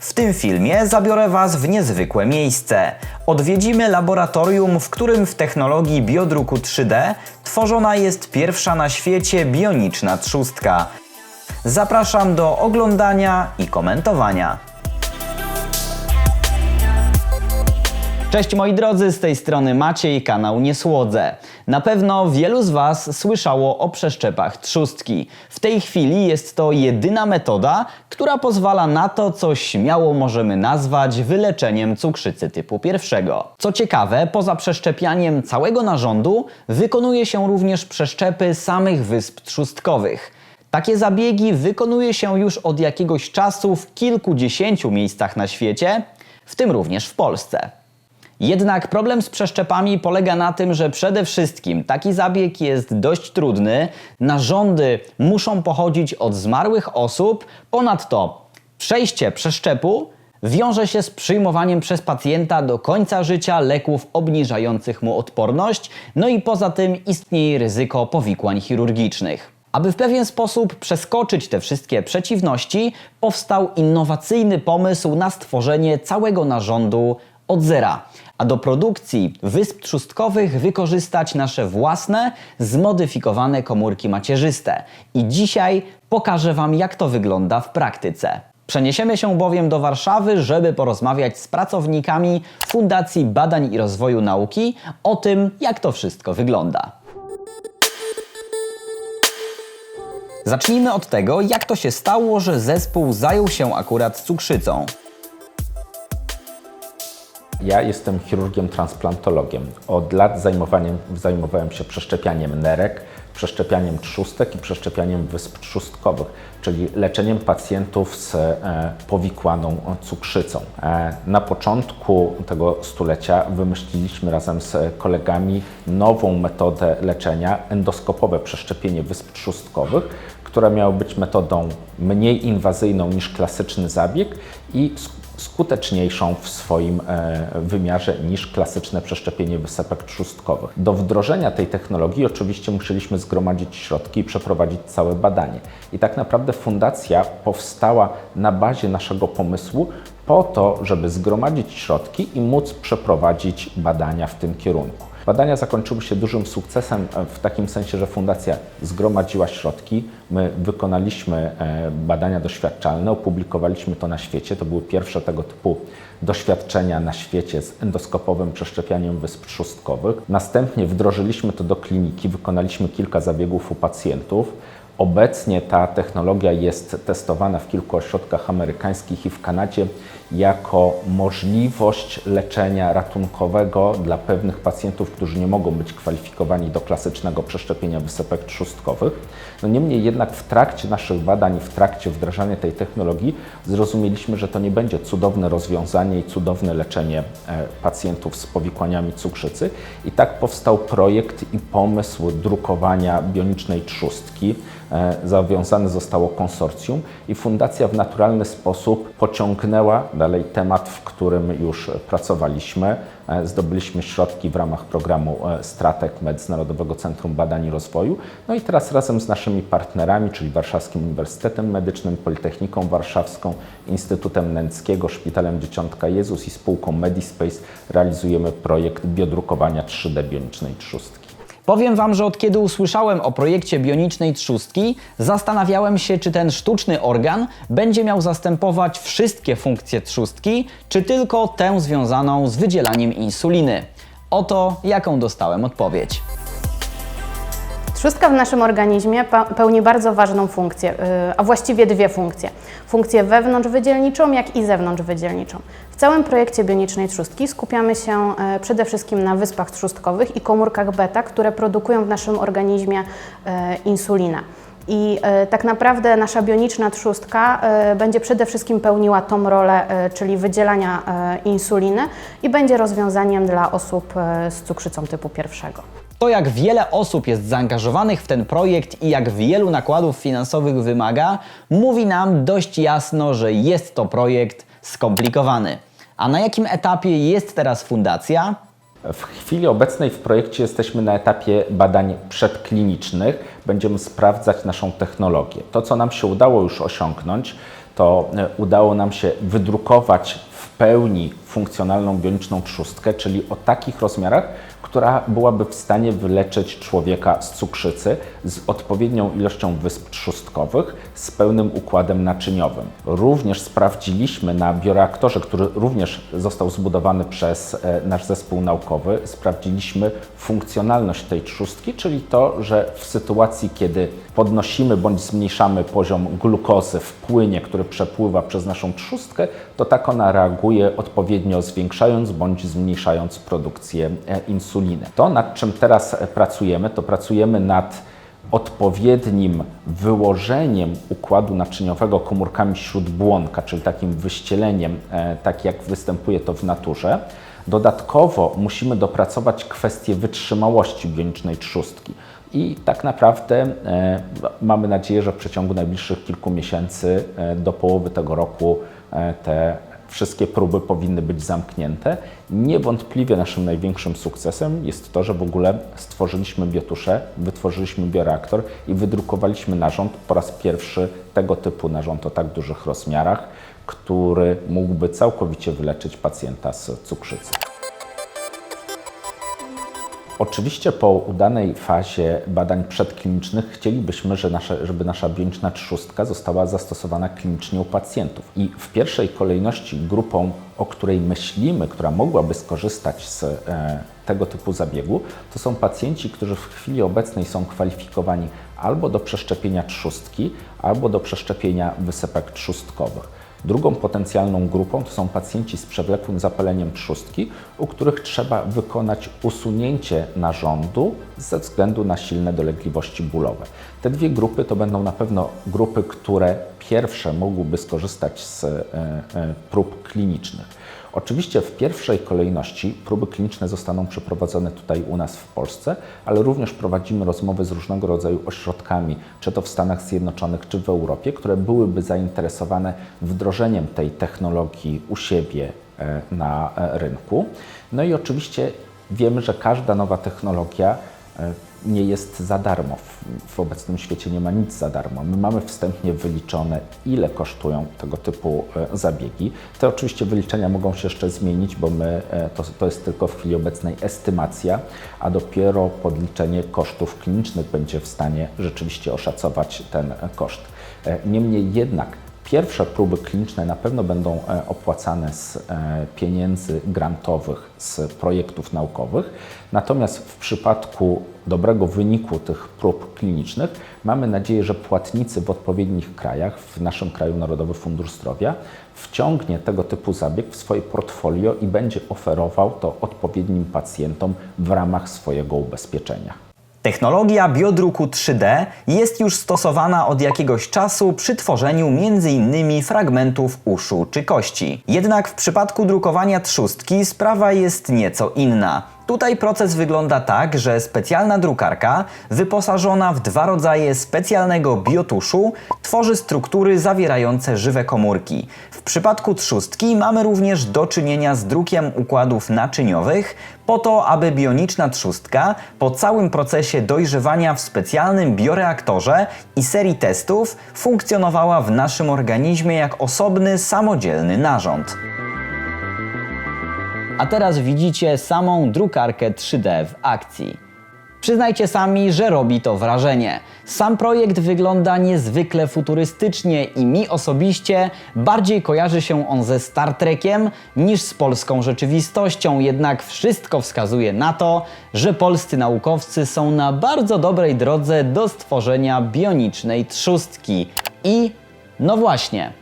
W tym filmie zabiorę Was w niezwykłe miejsce. Odwiedzimy laboratorium, w którym w technologii biodruku 3D tworzona jest pierwsza na świecie bioniczna trzustka. Zapraszam do oglądania i komentowania. Cześć moi drodzy, z tej strony Maciej, kanał Niesłodze. Na pewno wielu z Was słyszało o przeszczepach trzustki. W tej chwili jest to jedyna metoda, która pozwala na to, co śmiało możemy nazwać wyleczeniem cukrzycy typu pierwszego. Co ciekawe, poza przeszczepianiem całego narządu, wykonuje się również przeszczepy samych wysp trzustkowych. Takie zabiegi wykonuje się już od jakiegoś czasu w kilkudziesięciu miejscach na świecie, w tym również w Polsce. Jednak problem z przeszczepami polega na tym, że przede wszystkim taki zabieg jest dość trudny, narządy muszą pochodzić od zmarłych osób, ponadto przejście przeszczepu wiąże się z przyjmowaniem przez pacjenta do końca życia leków obniżających mu odporność, no i poza tym istnieje ryzyko powikłań chirurgicznych. Aby w pewien sposób przeskoczyć te wszystkie przeciwności, powstał innowacyjny pomysł na stworzenie całego narządu od zera, a do produkcji wysp trzustkowych wykorzystać nasze własne, zmodyfikowane komórki macierzyste. I dzisiaj pokażę Wam, jak to wygląda w praktyce. Przeniesiemy się bowiem do Warszawy, żeby porozmawiać z pracownikami Fundacji Badań i Rozwoju Nauki o tym, jak to wszystko wygląda. Zacznijmy od tego, jak to się stało, że zespół zajął się akurat cukrzycą. Ja jestem chirurgiem transplantologiem. Od lat zajmowałem, się przeszczepianiem nerek, przeszczepianiem trzustek i przeszczepianiem wysp trzustkowych, czyli leczeniem pacjentów z e, powikłaną cukrzycą. E, na początku tego stulecia wymyśliliśmy razem z kolegami nową metodę leczenia, endoskopowe przeszczepienie wysp trzustkowych, która miała być metodą mniej inwazyjną niż klasyczny zabieg i skuteczniejszą w swoim e, wymiarze niż klasyczne przeszczepienie wysepek trzustkowych. Do wdrożenia tej technologii oczywiście musieliśmy zgromadzić środki i przeprowadzić całe badanie. I tak naprawdę fundacja powstała na bazie naszego pomysłu po to, żeby zgromadzić środki i móc przeprowadzić badania w tym kierunku. Badania zakończyły się dużym sukcesem w takim sensie, że fundacja zgromadziła środki. My wykonaliśmy e, badania doświadczalne, opublikowaliśmy to na świecie. To były pierwsze tego typu doświadczenia na świecie z endoskopowym przeszczepianiem wysp trzustkowych. Następnie wdrożyliśmy to do kliniki, wykonaliśmy kilka zabiegów u pacjentów. Obecnie ta technologia jest testowana w kilku ośrodkach amerykańskich i w Kanadzie jako możliwość leczenia ratunkowego dla pewnych pacjentów, którzy nie mogą być kwalifikowani do klasycznego przeszczepienia wysepek trzustkowych. No niemniej jednak w trakcie naszych badań w trakcie wdrażania tej technologii zrozumieliśmy, że to nie będzie cudowne rozwiązanie i cudowne leczenie e, pacjentów z powikłaniami cukrzycy. I tak powstał projekt i pomysł drukowania bionicznej trzustki. E, zawiązane zostało konsorcjum i fundacja w naturalny sposób pociągnęła dalej temat, w którym już pracowaliśmy. E, zdobyliśmy środki w ramach programu e, Stratek Med Narodowego Centrum Badań i Rozwoju. No i teraz razem z naszymi partnerami, czyli Warszawskim Uniwersytetem Medycznym, Politechniką Warszawską, Instytutem Nęckiego, Szpitalem Dzieciątka Jezus i spółką Medispace realizujemy projekt biodrukowania 3D bionicznej trzustki. Powiem Wam, że od kiedy usłyszałem o projekcie bionicznej trzustki, zastanawiałem się, czy ten sztuczny organ będzie miał zastępować wszystkie funkcje trzustki, czy tylko tę związaną z wydzielaniem insuliny. Oto jaką dostałem odpowiedź. Trzustka w naszym organizmie pełni bardzo ważną funkcję, y, a właściwie dwie funkcje. Funkcję wewnątrzwydzielniczą, jak i zewnątrzwydzielniczą. W całym projekcie bionicznej trzustki skupiamy się y, przede wszystkim na wyspach trzustkowych i komórkach beta, które produkują w naszym organizmie y, insulinę. I tak naprawdę nasza bioniczna trzustka będzie przede wszystkim pełniła tą rolę, czyli wydzielania insuliny i będzie rozwiązaniem dla osób z cukrzycą typu pierwszego. To, jak wiele osób jest zaangażowanych w ten projekt i jak wielu nakładów finansowych wymaga, mówi nam dość jasno, że jest to projekt skomplikowany. A na jakim etapie jest teraz fundacja? W chwili obecnej w projekcie jesteśmy na etapie badań przedklinicznych. Będziemy sprawdzać naszą technologię. To, co nam się udało już osiągnąć, to e, udało nam się wydrukować w pełni funkcjonalną bioniczną trzustkę, czyli o takich rozmiarach, która byłaby w stanie wyleczyć człowieka z cukrzycy z odpowiednią ilością wysp trzustkowych, z pełnym układem naczyniowym. Również sprawdziliśmy na bioreaktorze, który również został zbudowany przez e, nasz zespół naukowy, sprawdziliśmy funkcjonalność tej trzustki, czyli to, że w sytuacji, kiedy podnosimy bądź zmniejszamy poziom glukozy w płynie, który przepływa przez naszą trzustkę, to tak ona reaguje odpowiednio zwiększając bądź zmniejszając produkcję e, insuliny. To, nad czym teraz e, pracujemy, to pracujemy nad odpowiednim wyłożeniem układu naczyniowego komórkami śródbłonka, czyli takim wyścieleniem, e, tak jak występuje to w naturze. Dodatkowo musimy dopracować kwestię wytrzymałości bionicznej trzustki. I tak naprawdę e, mamy nadzieję, że w przeciągu najbliższych kilku miesięcy e, do połowy tego roku e, te wszystkie próby powinny być zamknięte. Niewątpliwie naszym największym sukcesem jest to, że w ogóle stworzyliśmy biotuszę, wytworzyliśmy bioreaktor i wydrukowaliśmy narząd po raz pierwszy tego typu narząd o tak dużych rozmiarach, który mógłby całkowicie wyleczyć pacjenta z cukrzycy. Oczywiście po udanej fazie badań przedklinicznych chcielibyśmy, że nasze, żeby nasza bioniczna trzustka została zastosowana klinicznie u pacjentów. I w pierwszej kolejności grupą, o której myślimy, która mogłaby skorzystać z e, tego typu zabiegu, to są pacjenci, którzy w chwili obecnej są kwalifikowani albo do przeszczepienia trzustki, albo do przeszczepienia wysepek trzustkowych. Drugą potencjalną grupą to są pacjenci z przewlekłym zapaleniem trzustki, u których trzeba wykonać usunięcie narządu ze względu na silne dolegliwości bólowe. Te dwie grupy to będą na pewno grupy, które pierwsze mogłyby skorzystać z e, e, prób klinicznych. Oczywiście w pierwszej kolejności próby kliniczne zostaną przeprowadzone tutaj u nas w Polsce, ale również prowadzimy rozmowy z różnego rodzaju ośrodkami, czy to w Stanach Zjednoczonych, czy w Europie, które byłyby zainteresowane wdrożeniem tej technologii u siebie e, na e, rynku. No i oczywiście wiemy, że każda nowa technologia e, nie jest za darmo. W, obecnym świecie nie ma nic za darmo. My mamy wstępnie wyliczone, ile kosztują tego typu e, zabiegi. Te oczywiście wyliczenia mogą się jeszcze zmienić, bo my, e, to, to jest tylko w chwili obecnej estymacja, a dopiero podliczenie kosztów klinicznych będzie w stanie rzeczywiście oszacować ten e, koszt. Niemniej jednak Pierwsze próby kliniczne na pewno będą e, opłacane z e, pieniędzy grantowych, z projektów naukowych. Natomiast w przypadku dobrego wyniku tych prób klinicznych mamy nadzieję, że płatnicy w odpowiednich krajach, w naszym kraju Narodowy Fundusz Zdrowia, wciągnie tego typu zabieg w swoje portfolio i będzie oferował to odpowiednim pacjentom w ramach swojego ubezpieczenia. Technologia biodruku 3D jest już stosowana od jakiegoś czasu przy tworzeniu m.in. fragmentów uszu czy kości. Jednak w przypadku drukowania trzustki sprawa jest nieco inna. Tutaj proces wygląda tak, że specjalna drukarka, wyposażona w dwa rodzaje specjalnego biotuszu, tworzy struktury zawierające żywe komórki. W przypadku trzustki mamy również do czynienia z drukiem układów naczyniowych, po to, aby bioniczna trzustka po całym procesie dojrzewania w specjalnym bioreaktorze i serii testów funkcjonowała w naszym organizmie jak osobny, samodzielny narząd. A teraz widzicie samą drukarkę 3D w akcji. Przyznajcie sami, że robi to wrażenie. Sam projekt wygląda niezwykle futurystycznie i mi osobiście bardziej kojarzy się on ze Star Trekiem niż z polską rzeczywistością, jednak wszystko wskazuje na to, że polscy naukowcy są na bardzo dobrej drodze do stworzenia bionicznej trzustki. I no właśnie,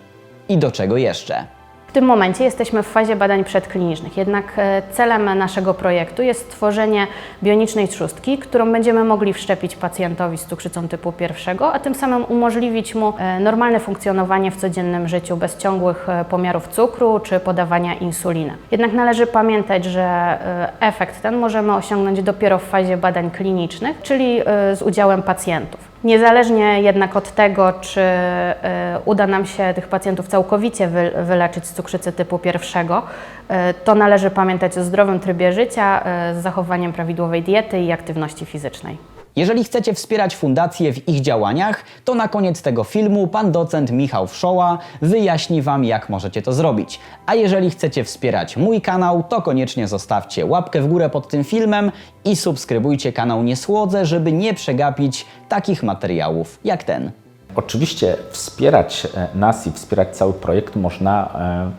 i do czego jeszcze? W tym momencie jesteśmy w fazie badań przedklinicznych, jednak e, celem naszego projektu jest stworzenie bionicznej trzustki, którą będziemy mogli wszczepić pacjentowi z cukrzycą typu pierwszego, a tym samym umożliwić mu e, normalne funkcjonowanie w codziennym życiu bez ciągłych e, pomiarów cukru czy podawania insuliny. Jednak należy pamiętać, że efekt ten możemy osiągnąć dopiero w fazie badań klinicznych, czyli z udziałem pacjentów. Niezależnie jednak od tego, czy e, uda nam się tych pacjentów całkowicie wy, wyleczyć z cukrzycy typu pierwszego, e, to należy pamiętać o zdrowym trybie życia, e, z zachowaniem prawidłowej diety i aktywności fizycznej. Jeżeli chcecie wspierać fundacje w ich działaniach, to na koniec tego filmu pan docent Michał Wszoła wyjaśni Wam, jak możecie to zrobić. A jeżeli chcecie wspierać mój kanał, to koniecznie zostawcie łapkę w górę pod tym filmem i subskrybujcie kanał Niesłodze, żeby nie przegapić takich materiałów jak ten. Oczywiście wspierać e, nas i wspierać cały projekt można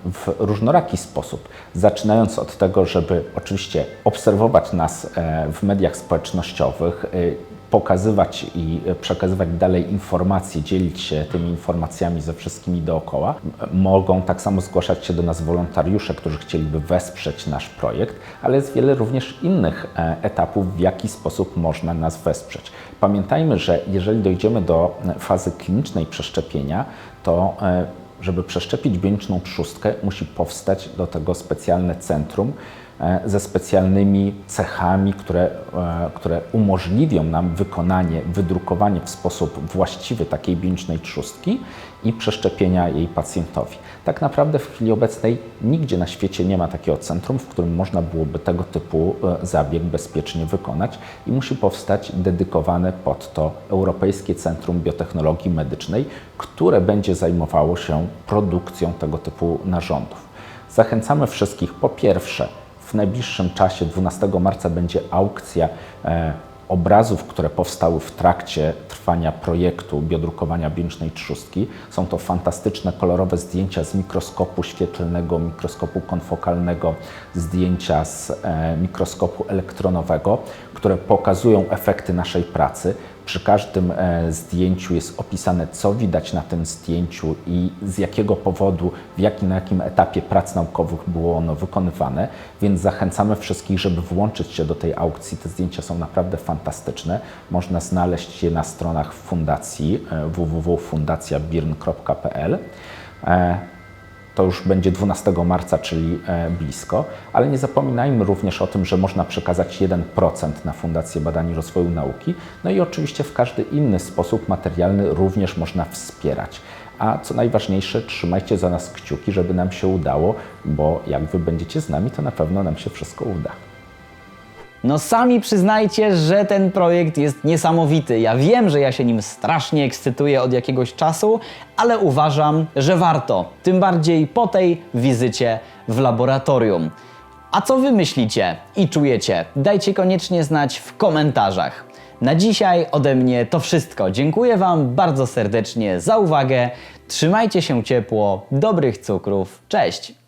e, w różnoraki sposób. Zaczynając od tego, żeby oczywiście obserwować nas e, w mediach społecznościowych, pokazywać i e, przekazywać dalej informacje, dzielić się tymi informacjami ze wszystkimi dookoła. Mogą tak samo zgłaszać się do nas wolontariusze, którzy chcieliby wesprzeć nasz projekt, ale jest wiele również innych e, etapów, w jaki sposób można nas wesprzeć. Pamiętajmy, że jeżeli dojdziemy do e, fazy klinicznej przeszczepienia, to żeby przeszczepić bioniczną trzustkę, musi powstać do tego specjalne centrum ze specjalnymi cechami, które, e, które umożliwią nam wykonanie, wydrukowanie w sposób właściwy takiej bionicznej trzustki i przeszczepienia jej pacjentowi. Tak naprawdę w chwili obecnej nigdzie na świecie nie ma takiego centrum, w którym można byłoby tego typu e, zabieg bezpiecznie wykonać i musi powstać dedykowane pod to Europejskie Centrum Biotechnologii Medycznej, które będzie zajmowało się produkcją tego typu narządów. Zachęcamy wszystkich po pierwsze w najbliższym czasie, 12 marca, będzie aukcja e, obrazów, które powstały w trakcie trwania projektu biodrukowania bionicznej trzustki. Są to fantastyczne, kolorowe zdjęcia z mikroskopu świetlnego, mikroskopu konfokalnego, zdjęcia z e, mikroskopu elektronowego, które pokazują efekty naszej pracy. Przy każdym e, zdjęciu jest opisane, co widać na tym zdjęciu i z jakiego powodu, w jakim, na jakim etapie prac naukowych było ono wykonywane, więc zachęcamy wszystkich, żeby włączyć się do tej aukcji. Te zdjęcia są naprawdę fantastyczne. Można znaleźć je na stronach fundacji e, www.fundacjabirn.pl. To już będzie 12 marca, czyli e, blisko, ale nie zapominajmy również o tym, że można przekazać 1% na Fundację Badań i Rozwoju Nauki, no i oczywiście w każdy inny sposób materialny również można wspierać. A co najważniejsze, trzymajcie za nas kciuki, żeby nam się udało, bo jak Wy będziecie z nami, to na pewno nam się wszystko uda. No sami przyznajcie, że ten projekt jest niesamowity. Ja wiem, że ja się nim strasznie ekscytuję od jakiegoś czasu, ale uważam, że warto. Tym bardziej po tej wizycie w laboratorium. A co wy myślicie i czujecie? Dajcie koniecznie znać w komentarzach. Na dzisiaj ode mnie to wszystko. Dziękuję Wam bardzo serdecznie za uwagę. Trzymajcie się ciepło, dobrych cukrów. Cześć!